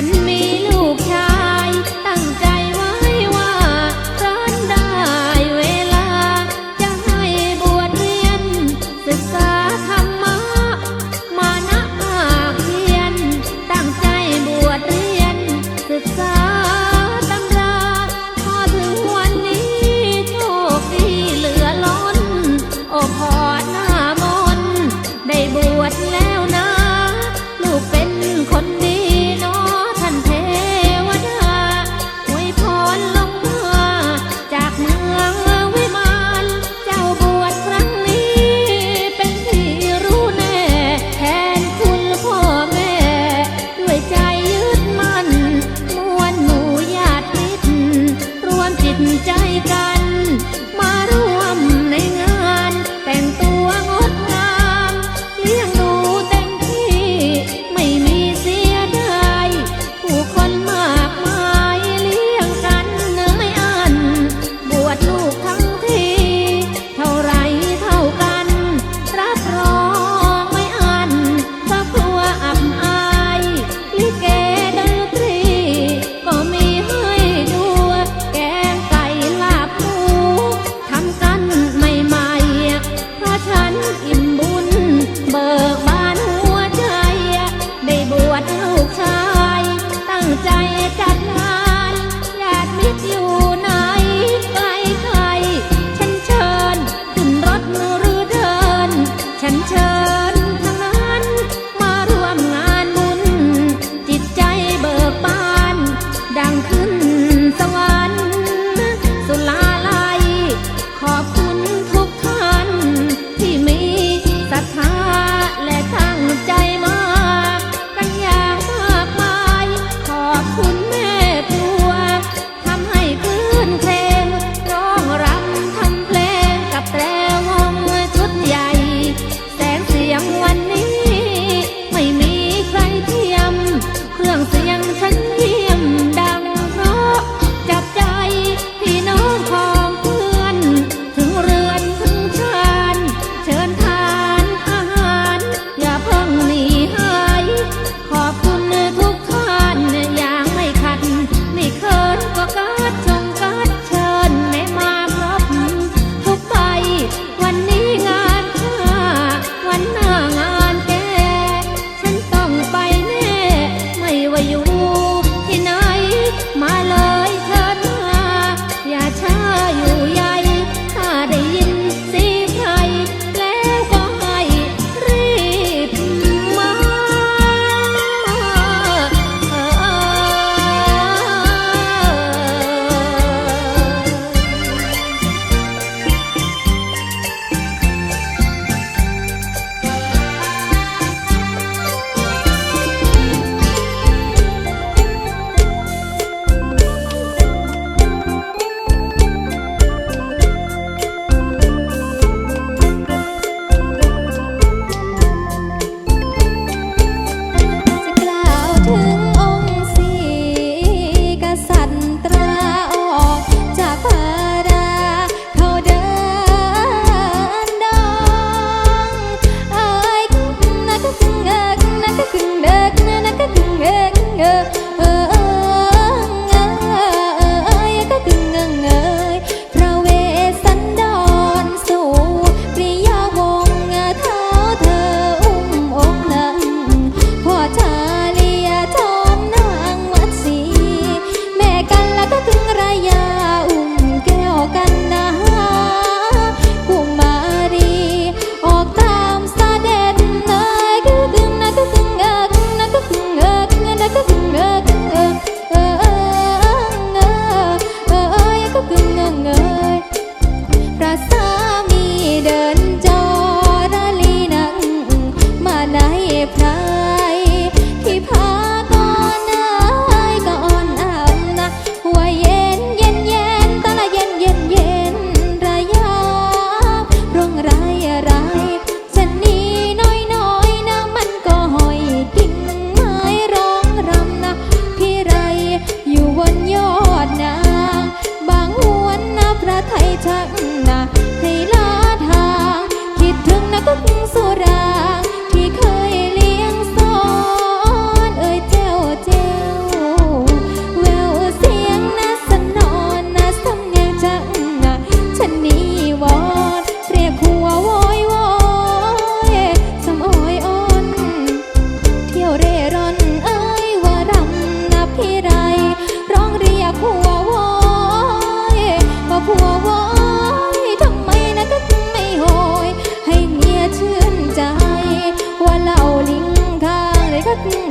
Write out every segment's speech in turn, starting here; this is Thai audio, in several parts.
and me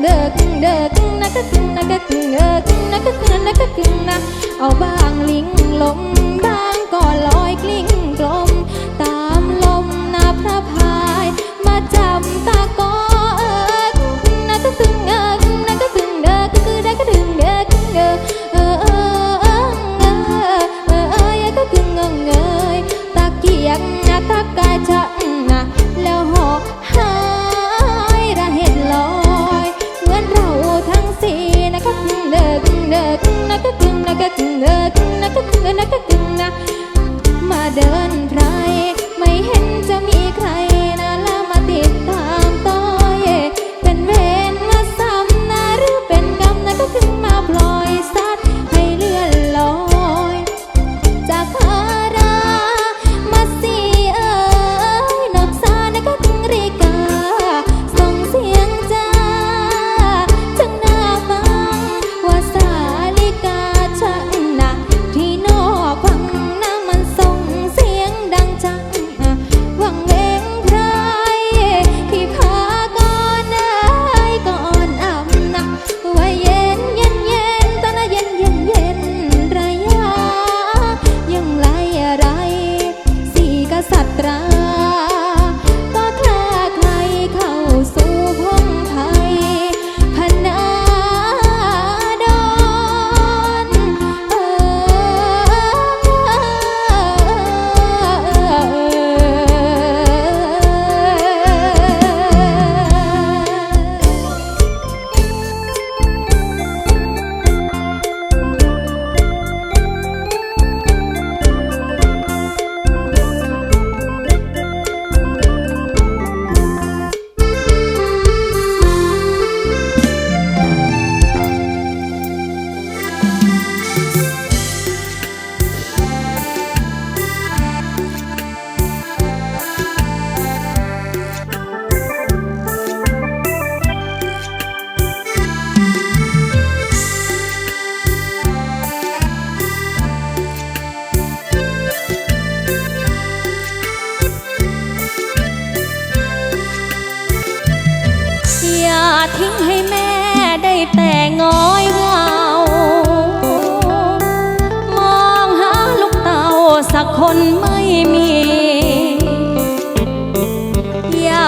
เด้อกึ่งนะก็กึ่งนะก็กึ่งเออกึ่งนะก็กึ่งนะก็กึ่งนะเอาบางลิงลมบางก็ลอยกลิ้งกลม ตามลมนาพระพาย มาจำตากอเออกึ่งนะก็กึ่งเออ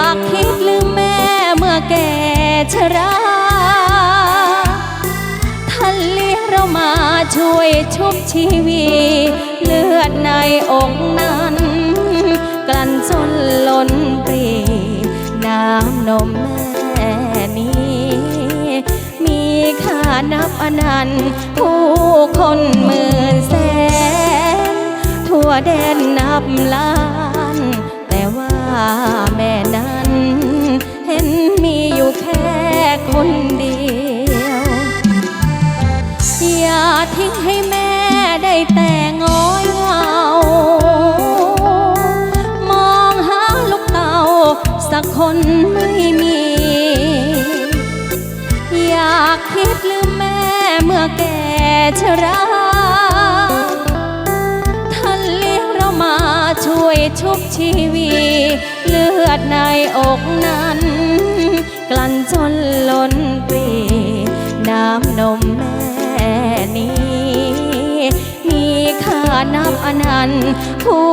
ากคิดลืมแม่เมื่อแก่ชราท่านเลี้ยงเรามาช่วยชุบชีวีเลือดในอกนั้น กลั่นจนล้นปรีน้ำนมแม่นี้ มีค่านับอนันต์ผู้คนหมื่นแสน ทั่วแดนนับล้าน คนเดียว อย่าทิ้งให้แม่ได้แต่ง้อยเหงา มองหาลูกเต่าสักคนไม่มี อยากคิดลืมแม่เมื่อแก่ชราท่านเลี้ยงเรามาช่วยชุบชีวี เลือดในอกนั้น ลั่นจนล้นปรีน้ำนมแม่นี้ มีค่านับอนันต์ผู้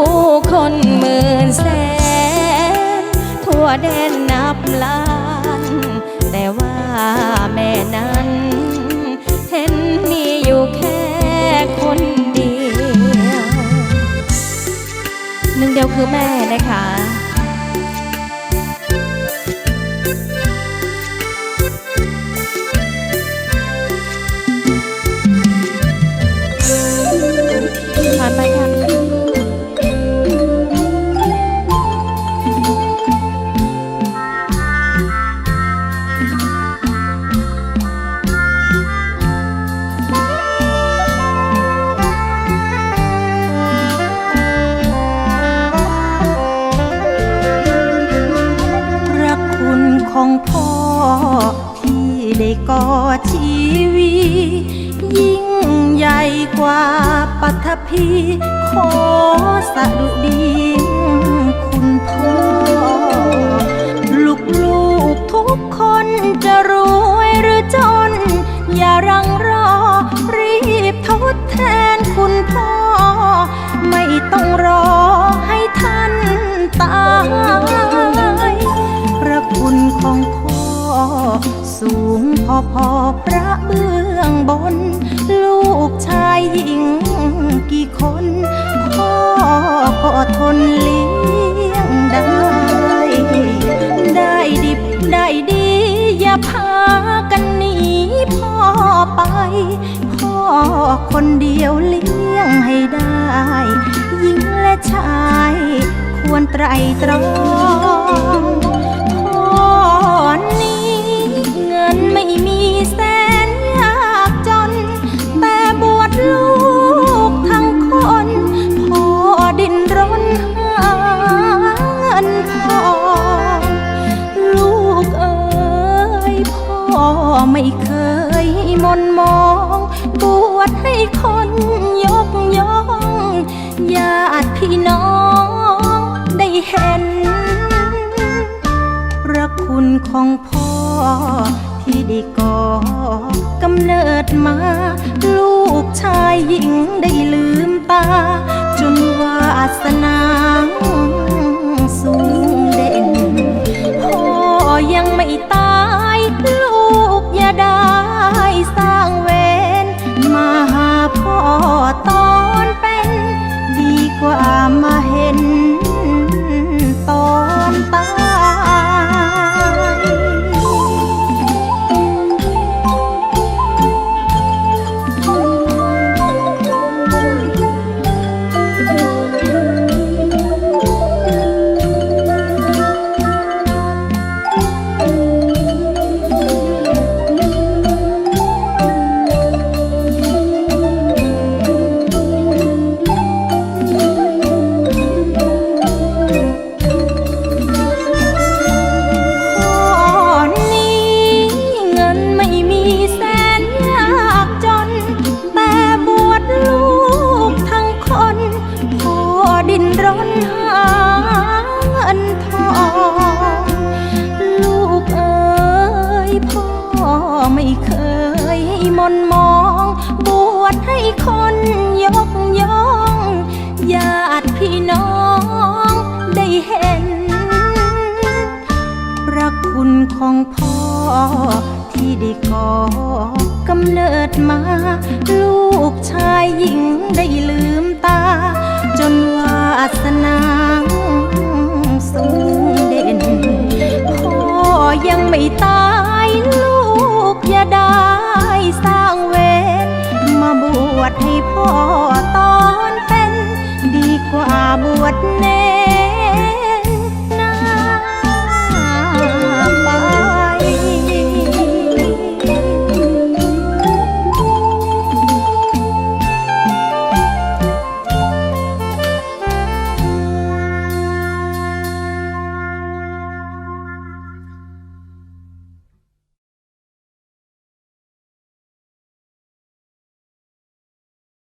คนหมื่นแสน ทั่วแดนนับล้าน แต่ว่าแม่นั้น เห็นมีอยู่แค่คนเดียว หนึ่งเดียวคือแม่ กว่าปัทภีขอสะดุดีคุณพ่อ คนเดียวเลี้ยงให้ได้ หญิงและชาย ควรไตรตรองข้อนี้เงินไม่มีแส เนิดมา ลูกชายหญิงได้ลืมตา คุณของพ่อ ที่ได้ก่อกำเนิดมา ลูกชายหญิงได้ลืมตา จนวาสนาสูงเด่น พ่อยังไม่ตายลูกอย่าได้สร้างเวรมาบวชให้พ่อตอนเป็น ดีกว่าบวชเนร